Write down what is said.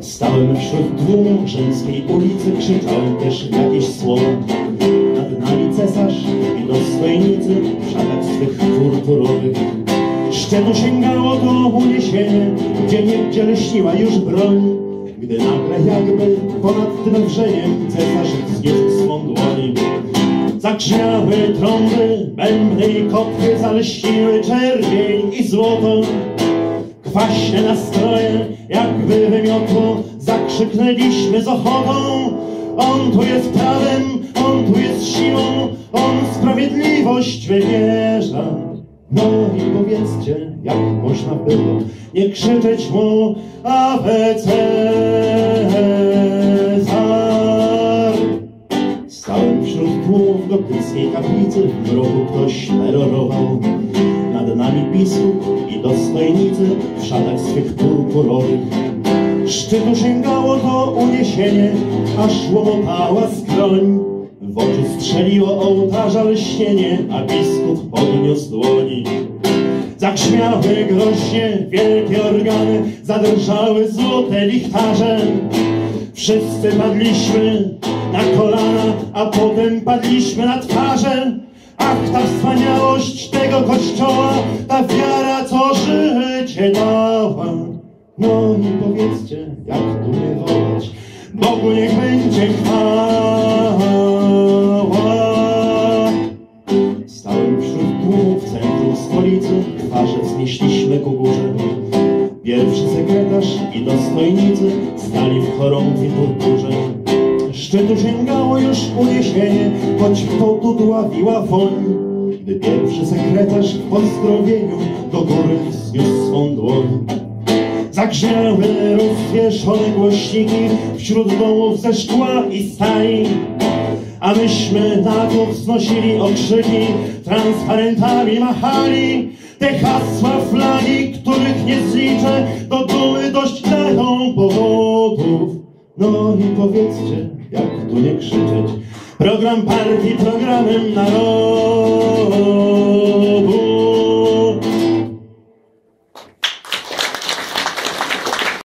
Stałem wśród tłumu rzymskiej ulicy, krzyczałem też jakieś słowa. Nad nami cesarz i dostojnicy w szatach swych purpurowych. Szczytu sięgało to uniesienie, gdzie niegdzie leśniła już broń. Gdy nagle jakby ponad tym wrzeniem cesarz wzniósł swą dłoń. Zagrzmiały trąby, bębny i kopy zaleśniły czerwień i złoto. Kwaśne nastroje, jakby wymiotło, zakrzyknęliśmy z ochotą. On tu jest prawem, on tu jest siłą, on sprawiedliwość wymierza. No i powiedzcie, jak można było nie krzyczeć mu Ave gotyckiej kaplicy, w rogu ktoś terrorował. Nad nami biskup i dostojnicy w szatach swych purpurowych. Szczytu sięgało to uniesienie, aż łomotała skroń. W oczy strzeliło ołtarza lśnienie, a biskup podniósł dłoni. Zagrzmiały groźnie wielkie organy, zadrżały złote lichtarze. Wszyscy padliśmy na kolana, a potem padliśmy na twarze. Ach, ta wspaniałość tego kościoła, ta wiara, co życie dała. No i powiedzcie, jak tu nie wołać, Bogu niech będzie chwała. Stałem wśród tłumu w centrum stolicy, twarze wznieśliśmy ku górze. Pierwszy sekretarz i dostojnicy stali w chorągwi purpurze. Szczytu sięgało już uniesienie, choć potu dławiła woń. Gdy pierwszy sekretarz w pozdrowieniu do góry wzniósł swą dłoń. Zagrzmiały rozwieszone głośniki wśród domów ze szkła i stali. A myśmy na to wznosili okrzyki, transparentami machali. Te hasła flagi, których nie zliczę, do dumy dość dają powodów. No i powiedzcie, jak tu nie krzyczeć, program partii programem narodu.